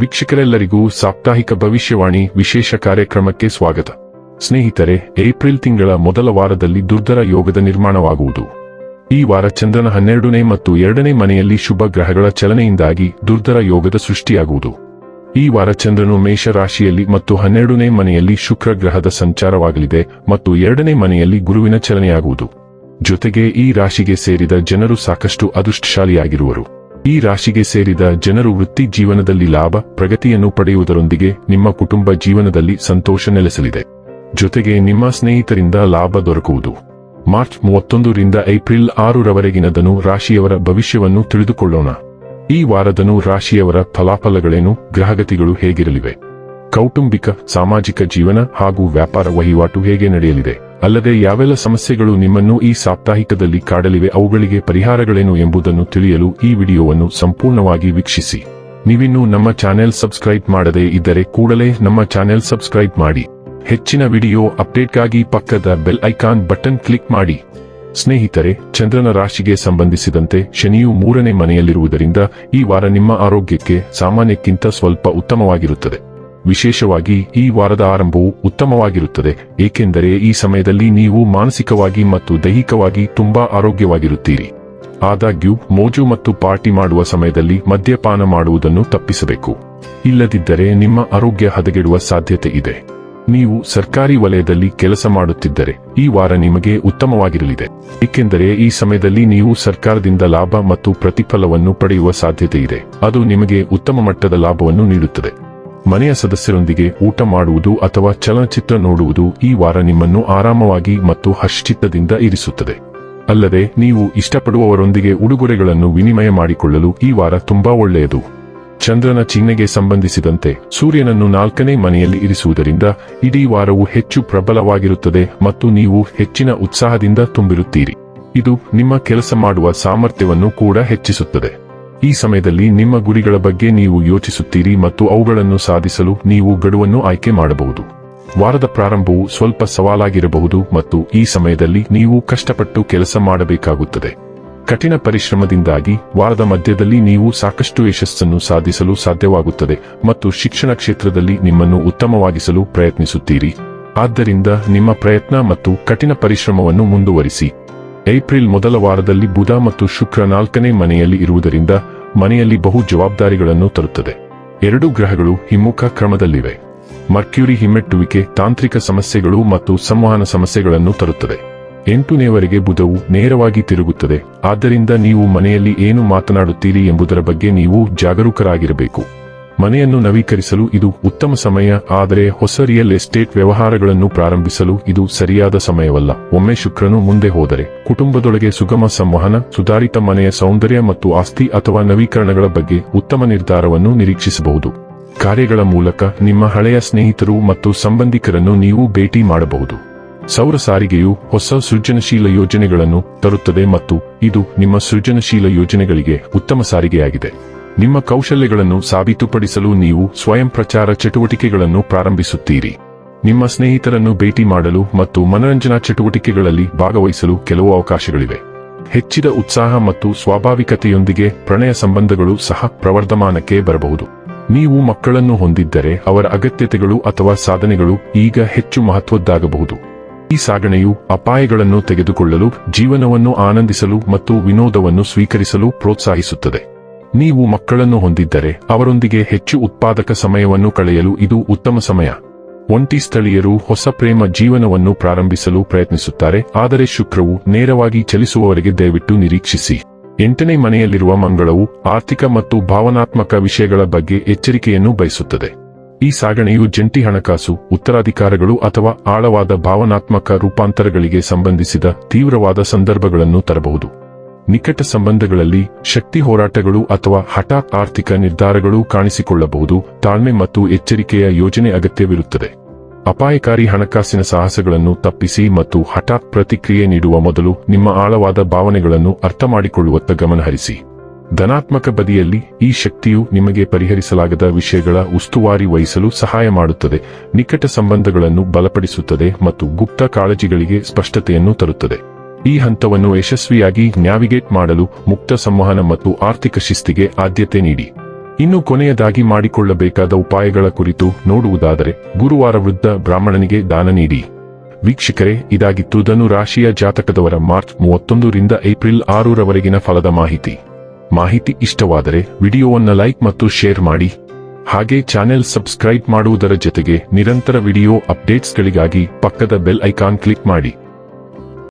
ವೀಕ್ಷಕರೆಲ್ಲರಿಗೂ ಸಾಪ್ತಾಹಿಕ ಭವಿಷ್ಯವಾಣಿ ವಿಶೇಷ ಕಾರ್ಯಕ್ರಮಕ್ಕೆ ಸ್ವಾಗತ. ಸ್ನೇಹಿತರೆ, ಏಪ್ರಿಲ್ ತಿಂಗಳ ಮೊದಲ ವಾರದಲ್ಲಿ ದುರ್ಧರ ಯೋಗದ ನಿರ್ಮಾಣವಾಗುವುದು. ಈ ವಾರ ಚಂದ್ರನ ಹನ್ನೆರಡನೇ ಮತ್ತು ಎರಡನೇ ಮನೆಯಲ್ಲಿ ಶುಭ ಗ್ರಹಗಳ ಚಲನೆಯಿಂದಾಗಿ ದುರ್ಧರ ಯೋಗದ ಸೃಷ್ಟಿಯಾಗುವುದು. ಈ ವಾರ ಚಂದ್ರನು ಮೇಷ ರಾಶಿಯಲ್ಲಿ ಮತ್ತು ಹನ್ನೆರಡನೇ ಮನೆಯಲ್ಲಿ ಶುಕ್ರ ಗ್ರಹದ ಸಂಚಾರವಾಗಲಿದೆ ಮತ್ತು ಎರಡನೇ ಮನೆಯಲ್ಲಿ ಗುರುವಿನ ಚಲನೆಯಾಗುವುದು. ಜೊತೆಗೆ ಈ ರಾಶಿಗೆ ಸೇರಿದ ಜನರು ಸಾಕಷ್ಟು ಅದೃಷ್ಟಶಾಲಿಯಾಗಿರುವರು. ಈ ರಾಶಿಗೆ ಸೇರಿದ ಜನರು ವೃತ್ತಿ ಜೀವನದಲ್ಲಿ ಲಾಭ, ಪ್ರಗತಿಯನ್ನು ಪಡೆಯುವುದರೊಂದಿಗೆ ನಿಮ್ಮ ಕುಟುಂಬ ಜೀವನದಲ್ಲಿ ಸಂತೋಷ ನೆಲೆಸಲಿದೆ. ಜೊತೆಗೆ ನಿಮ್ಮ ಸ್ನೇಹಿತರಿಂದ ಲಾಭ ದೊರಕುವುದು. ಮಾರ್ಚ್ ಮೂವತ್ತೊಂದರಿಂದ ಏಪ್ರಿಲ್ ಆರರವರೆಗಿನದನು ರಾಶಿಯವರ ಭವಿಷ್ಯವನ್ನು ತಿಳಿದುಕೊಳ್ಳೋಣ. ಈ ವಾರದನು ರಾಶಿಯವರ ಫಲಾಫಲಗಳೇನು, ಗ್ರಹಗತಿಗಳು ಹೇಗಿರಲಿವೆ? ಕೌಟುಂಬಿಕ, ಸಾಮಾಜಿಕ ಜೀವನ ಹಾಗೂ ವ್ಯಾಪಾರ ವಹಿವಾಟು ಹೇಗೆ ನಡೆಯಲಿದೆ? ಅಲ್ಲದೆ ಯಾವೆಲ್ಲ ಸಮಸ್ಯೆಗಳು ನಿಮ್ಮನ್ನು ಈ ಸಾಪ್ತಾಹಿಕದಲ್ಲಿ ಕಾಡಲಿವೆ ಅವುಗಳಿಗೆ ಪರಿಹಾರಗಳೇನು ಎಂಬುದನ್ನು ತಿಳಿಯಲು ಈ ವಿಡಿಯೋವನ್ನು ಸಂಪೂರ್ಣವಾಗಿ ವೀಕ್ಷಿಸಿ. ನೀವಿನ್ನೂ ನಮ್ಮ ಚಾನೆಲ್ ಸಬ್ಸ್ಕ್ರೈಬ್ ಮಾಡದೇ ಇದ್ದರೆ ಕೂಡಲೇ ನಮ್ಮ ಚಾನೆಲ್ ಸಬ್ಸ್ಕ್ರೈಬ್ ಮಾಡಿ. ಹೆಚ್ಚಿನ ವಿಡಿಯೋ ಅಪ್ಡೇಟ್ಗಾಗಿ ಪಕ್ಕದ ಬೆಲ್ ಐಕಾನ್ ಬಟನ್ ಕ್ಲಿಕ್ ಮಾಡಿ. ಸ್ನೇಹಿತರೆ, ಚಂದ್ರನ ರಾಶಿಗೆ ಸಂಬಂಧಿಸಿದಂತೆ ಶನಿಯು ಮೂರನೇ ಮನೆಯಲ್ಲಿರುವುದರಿಂದ ಈ ವಾರ ನಿಮ್ಮ ಆರೋಗ್ಯಕ್ಕೆ ಸಾಮಾನ್ಯಕ್ಕಿಂತ ಸ್ವಲ್ಪ ಉತ್ತಮವಾಗಿರುತ್ತದೆ. ವಿಶೇಷವಾಗಿ ಈ ವಾರದ ಆರಂಭವು ಉತ್ತಮವಾಗಿರುತ್ತದೆ, ಏಕೆಂದರೆ ಈ ಸಮಯದಲ್ಲಿ ನೀವು ಮಾನಸಿಕವಾಗಿ ಮತ್ತು ದೈಹಿಕವಾಗಿ ತುಂಬಾ ಆರೋಗ್ಯವಾಗಿರುತ್ತೀರಿ. ಆದಾಗ್ಯೂ, ಮೋಜು ಮತ್ತು ಪಾರ್ಟಿ ಮಾಡುವ ಸಮಯದಲ್ಲಿ ಮದ್ಯಪಾನ ಮಾಡುವುದನ್ನು ತಪ್ಪಿಸಬೇಕು. ಇಲ್ಲದಿದ್ದರೆ ನಿಮ್ಮ ಆರೋಗ್ಯ ಹದಗೆಡುವ ಸಾಧ್ಯತೆ ಇದೆ. ನೀವು ಸರ್ಕಾರಿ ವಲಯದಲ್ಲಿ ಕೆಲಸ ಮಾಡುತ್ತಿದ್ದರೆ ಈ ವಾರ ನಿಮಗೆ ಉತ್ತಮವಾಗಿರಲಿದೆ. ಏಕೆಂದರೆ ಈ ಸಮಯದಲ್ಲಿ ನೀವು ಸರ್ಕಾರದಿಂದ ಲಾಭ ಮತ್ತು ಪ್ರತಿಫಲವನ್ನು ಪಡೆಯುವ ಸಾಧ್ಯತೆ ಇದೆ. ಅದು ನಿಮಗೆ ಉತ್ತಮ ಮಟ್ಟದ ಲಾಭವನ್ನು ನೀಡುತ್ತದೆ. ಮನೆಯ ಸದಸ್ಯರೊಂದಿಗೆ ಊಟ ಮಾಡುವುದು ಅಥವಾ ಚಲನಚಿತ್ರ ನೋಡುವುದು ಈ ವಾರ ನಿಮ್ಮನ್ನು ಆರಾಮವಾಗಿ ಮತ್ತು ಹರ್ಷಚಿತ್ತದಿಂದ ಇರಿಸುತ್ತದೆ. ಅಲ್ಲದೆ, ನೀವು ಇಷ್ಟಪಡುವವರೊಂದಿಗೆ ಉಡುಗೊರೆಗಳನ್ನು ವಿನಿಮಯ ಮಾಡಿಕೊಳ್ಳಲು ಈ ವಾರ ತುಂಬಾ ಒಳ್ಳೆಯದು. ಚಂದ್ರನ ಚಿಹ್ನೆಗೆ ಸಂಬಂಧಿಸಿದಂತೆ ಸೂರ್ಯನನ್ನು ನಾಲ್ಕನೇ ಮನೆಯಲ್ಲಿ ಇರಿಸುವುದರಿಂದ ಇಡೀ ವಾರವು ಹೆಚ್ಚು ಪ್ರಬಲವಾಗಿರುತ್ತದೆ ಮತ್ತು ನೀವು ಹೆಚ್ಚಿನ ಉತ್ಸಾಹದಿಂದ ತುಂಬಿರುತ್ತೀರಿ. ಇದು ನಿಮ್ಮ ಕೆಲಸ ಮಾಡುವ ಸಾಮರ್ಥ್ಯವನ್ನು ಕೂಡ ಹೆಚ್ಚಿಸುತ್ತದೆ. ಈ ಸಮಯದಲ್ಲಿ ನಿಮ್ಮ ಗುರಿಗಳ ಬಗ್ಗೆ ನೀವು ಯೋಚಿಸುತ್ತೀರಿ ಮತ್ತು ಅವುಗಳನ್ನು ಸಾಧಿಸಲು ನೀವು ಗಡುವನ್ನು ಆಯ್ಕೆ ಮಾಡಬಹುದು. ವಾರದ ಪ್ರಾರಂಭವು ಸ್ವಲ್ಪ ಸವಾಲಾಗಿರಬಹುದು ಮತ್ತು ಈ ಸಮಯದಲ್ಲಿ ನೀವು ಕಷ್ಟಪಟ್ಟು ಕೆಲಸ ಮಾಡಬೇಕಾಗುತ್ತದೆ. ಕಠಿಣ ಪರಿಶ್ರಮದಿಂದಾಗಿ ವಾರದ ಮಧ್ಯದಲ್ಲಿ ನೀವು ಸಾಕಷ್ಟು ಯಶಸ್ಸನ್ನು ಸಾಧಿಸಲು ಸಾಧ್ಯವಾಗುತ್ತದೆ ಮತ್ತು ಶಿಕ್ಷಣ ಕ್ಷೇತ್ರದಲ್ಲಿ ನಿಮ್ಮನ್ನು ಉತ್ತಮವಾಗಿಸಲು ಪ್ರಯತ್ನಿಸುತ್ತೀರಿ. ಆದ್ದರಿಂದ ನಿಮ್ಮ ಪ್ರಯತ್ನ ಮತ್ತು ಕಠಿಣ ಪರಿಶ್ರಮವನ್ನು ಮುಂದುವರಿಸಿ. ಏಪ್ರಿಲ್ ಮೊದಲ ವಾರದಲ್ಲಿ ಬುಧ ಮತ್ತು ಶುಕ್ರ ನಾಲ್ಕನೇ ಮನೆಯಲ್ಲಿ ಇರುವುದರಿಂದ ಮನೆಯಲ್ಲಿ ಬಹು ಜವಾಬ್ದಾರಿಗಳನ್ನು ತರುತ್ತದೆ. ಎರಡು ಗ್ರಹಗಳು ಹಿಮ್ಮುಖ ಕ್ರಮದಲ್ಲಿವೆ. ಮರ್ಕ್ಯೂರಿ ಹಿಮ್ಮೆಟ್ಟುವಿಕೆ ತಾಂತ್ರಿಕ ಸಮಸ್ಯೆಗಳು ಮತ್ತು ಸಂವಹನ ಸಮಸ್ಯೆಗಳನ್ನು ತರುತ್ತದೆ. ಎಂಟುನೇವರೆಗೆ ಬುಧವು ನೇರವಾಗಿ ತಿರುಗುತ್ತದೆ. ಆದ್ದರಿಂದ ನೀವು ಮನೆಯಲ್ಲಿ ಏನು ಮಾತನಾಡುತ್ತೀರಿ ಎಂಬುದರ ಬಗ್ಗೆ ನೀವು ಜಾಗರೂಕರಾಗಿರಬೇಕು. ಮನೆಯನ್ನು ನವೀಕರಿಸಲು ಇದು ಉತ್ತಮ ಸಮಯ, ಆದರೆ ಹೊಸ ರಿಯಲ್ ಎಸ್ಟೇಟ್ ವ್ಯವಹಾರಗಳನ್ನು ಪ್ರಾರಂಭಿಸಲು ಇದು ಸರಿಯಾದ ಸಮಯವಲ್ಲ. ಒಮ್ಮೆ ಶುಕ್ರನು ಮುಂದೆ ಹೋದರೆ, ಕುಟುಂಬದೊಳಗೆ ಸುಗಮ ಸಂವಹನ, ಸುಧಾರಿತ ಮನೆಯ ಸೌಂದರ್ಯ ಮತ್ತು ಆಸ್ತಿ ಅಥವಾ ನವೀಕರಣಗಳ ಬಗ್ಗೆ ಉತ್ತಮ ನಿರ್ಧಾರವನ್ನು ನಿರೀಕ್ಷಿಸಬಹುದು. ಕಾರ್ಯಗಳ ಮೂಲಕ ನಿಮ್ಮ ಹಳೆಯ ಸ್ನೇಹಿತರು ಮತ್ತು ಸಂಬಂಧಿಕರನ್ನು ನೀವು ಭೇಟಿ ಮಾಡಬಹುದು. ಸೌರ ಸಾರಿಗೆಯು ಹೊಸ ಸೃಜನಶೀಲ ಯೋಜನೆಗಳನ್ನು ತರುತ್ತದೆ ಮತ್ತು ಇದು ನಿಮ್ಮ ಸೃಜನಶೀಲ ಯೋಜನೆಗಳಿಗೆ ಉತ್ತಮ ಸಾರಿಗೆಯಾಗಿದೆ. ನಿಮ್ಮ ಕೌಶಲ್ಯಗಳನ್ನು ಸಾಬೀತುಪಡಿಸಲು ನೀವು ಸ್ವಯಂ ಪ್ರಚಾರ ಚಟುವಟಿಕೆಗಳನ್ನು ಪ್ರಾರಂಭಿಸುತ್ತೀರಿ. ನಿಮ್ಮ ಸ್ನೇಹಿತರನ್ನು ಭೇಟಿ ಮಾಡಲು ಮತ್ತು ಮನರಂಜನಾ ಚಟುವಟಿಕೆಗಳಲ್ಲಿ ಭಾಗವಹಿಸಲು ಕೆಲವು ಅವಕಾಶಗಳಿವೆ. ಹೆಚ್ಚಿದ ಉತ್ಸಾಹ ಮತ್ತು ಸ್ವಾಭಾವಿಕತೆಯೊಂದಿಗೆ ಪ್ರಣಯ ಸಂಬಂಧಗಳು ಸಹ ಪ್ರವರ್ಧಮಾನಕ್ಕೆ ಬರಬಹುದು. ನೀವು ಮಕ್ಕಳನ್ನು ಹೊಂದಿದ್ದರೆ ಅವರ ಅಗತ್ಯತೆಗಳು ಅಥವಾ ಸಾಧನೆಗಳು ಈಗ ಹೆಚ್ಚು ಮಹತ್ವದ್ದಾಗಬಹುದು. ಈ ಸಾಗಣೆಯು ಅಪಾಯಗಳನ್ನು ತೆಗೆದುಕೊಳ್ಳಲು, ಜೀವನವನ್ನು ಆನಂದಿಸಲು ಮತ್ತು ವಿನೋದವನ್ನು ಸ್ವೀಕರಿಸಲು ಪ್ರೋತ್ಸಾಹಿಸುತ್ತದೆ. ನೀವು ಮಕ್ಕಳನ್ನು ಹೊಂದಿದ್ದರೆ ಅವರೊಂದಿಗೆ ಹೆಚ್ಚು ಉತ್ಪಾದಕ ಸಮಯವನ್ನು ಕಳೆಯಲು ಇದು ಉತ್ತಮ ಸಮಯ. ಒಂಟಿ ಸ್ಥಳೀಯರು ಹೊಸ ಪ್ರೇಮ ಜೀವನವನ್ನು ಪ್ರಾರಂಭಿಸಲು ಪ್ರಯತ್ನಿಸುತ್ತಾರೆ, ಆದರೆ ಶುಕ್ರವು ನೇರವಾಗಿ ಚಲಿಸುವವರೆಗೆ ದಯವಿಟ್ಟು ನಿರೀಕ್ಷಿಸಿ. ಎಂಟನೇ ಮನೆಯಲ್ಲಿರುವ ಮಂಗಳವು ಆರ್ಥಿಕ ಮತ್ತು ಭಾವನಾತ್ಮಕ ವಿಷಯಗಳ ಬಗ್ಗೆ ಎಚ್ಚರಿಕೆಯನ್ನು ಬಯಸುತ್ತದೆ. ಈ ಸಾಗಣೆಯು ಜಂಟಿ ಹಣಕಾಸು, ಉತ್ತರಾಧಿಕಾರಗಳು ಅಥವಾ ಆಳವಾದ ಭಾವನಾತ್ಮಕ ರೂಪಾಂತರಗಳಿಗೆ ಸಂಬಂಧಿಸಿದ ತೀವ್ರವಾದ ಸಂದರ್ಭಗಳನ್ನು ತರಬಹುದು. ನಿಕಟ ಸಂಬಂಧಗಳಲ್ಲಿ ಶಕ್ತಿ ಹೋರಾಟಗಳು ಅಥವಾ ಹಠಾತ್ ಆರ್ಥಿಕ ನಿರ್ಧಾರಗಳು ಕಾಣಿಸಿಕೊಳ್ಳಬಹುದು, ತಾಳ್ಮೆ ಮತ್ತು ಎಚ್ಚರಿಕೆಯ ಯೋಜನೆ ಅಗತ್ಯವಿರುತ್ತದೆ. ಅಪಾಯಕಾರಿ ಹಣಕಾಸಿನ ಸಾಹಸಗಳನ್ನು ತಪ್ಪಿಸಿ ಮತ್ತು ಹಠಾತ್ ಪ್ರತಿಕ್ರಿಯೆ ನೀಡುವ ಮೊದಲು ನಿಮ್ಮ ಆಳವಾದ ಭಾವನೆಗಳನ್ನು ಅರ್ಥಮಾಡಿಕೊಳ್ಳುವತ್ತ ಗಮನಹರಿಸಿ. ಧನಾತ್ಮಕ ಬದಿಯಲ್ಲಿ ಈ ಶಕ್ತಿಯು ನಿಮಗೆ ಪರಿಹರಿಸಲಾಗದ ವಿಷಯಗಳ ಉಸ್ತುವಾರಿ ವಹಿಸಲು ಸಹಾಯ ಮಾಡುತ್ತದೆ, ನಿಕಟ ಸಂಬಂಧಗಳನ್ನು ಬಲಪಡಿಸುತ್ತದೆ ಮತ್ತು ಗುಪ್ತ ಕಾಳಜಿಗಳಿಗೆ ಸ್ಪಷ್ಟತೆಯನ್ನು ತರುತ್ತದೆ. ಈ ಹಂತವನ್ನು ಯಶಸ್ವಿಯಾಗಿ ನ್ಯಾವಿಗೇಟ್ ಮಾಡಲು ಮುಕ್ತ ಸಂವಹನ ಮತ್ತು ಆರ್ಥಿಕ ಶಿಸ್ತಿಗೆ ಆದ್ಯತೆ ನೀಡಿ. ಇನ್ನು ಕೊನೆಯದಾಗಿ ಮಾಡಿಕೊಳ್ಳಬೇಕಾದ ಉಪಾಯಗಳ ಕುರಿತು ನೋಡುವುದಾದರೆ, ಗುರುವಾರ ವೃದ್ಧ ಬ್ರಾಹ್ಮಣನಿಗೆ ದಾನ ನೀಡಿ. ವೀಕ್ಷಕರೇ, ಇದಾಗಿತ್ತು ಧನು ರಾಶಿಯ ಜಾತಕದವರ ಮಾರ್ಚ್ ಮೂವತ್ತೊಂದರಿಂದ ಏಪ್ರಿಲ್ ಆರರವರೆಗಿನ ಫಲದ ಮಾಹಿತಿ. ಮಾಹಿತಿ ಇಷ್ಟವಾದರೆ ವಿಡಿಯೋವನ್ನು ಲೈಕ್ ಮತ್ತು ಶೇರ್ ಮಾಡಿ. ಹಾಗೆ ಚಾನೆಲ್ ಸಬ್ಸ್ಕ್ರೈಬ್ ಮಾಡುವುದರ ಜೊತೆಗೆ ನಿರಂತರ ವಿಡಿಯೋ ಅಪ್ಡೇಟ್ಸ್ಗಳಿಗಾಗಿ ಪಕ್ಕದ ಬೆಲ್ ಐಕಾನ್ ಕ್ಲಿಕ್ ಮಾಡಿ.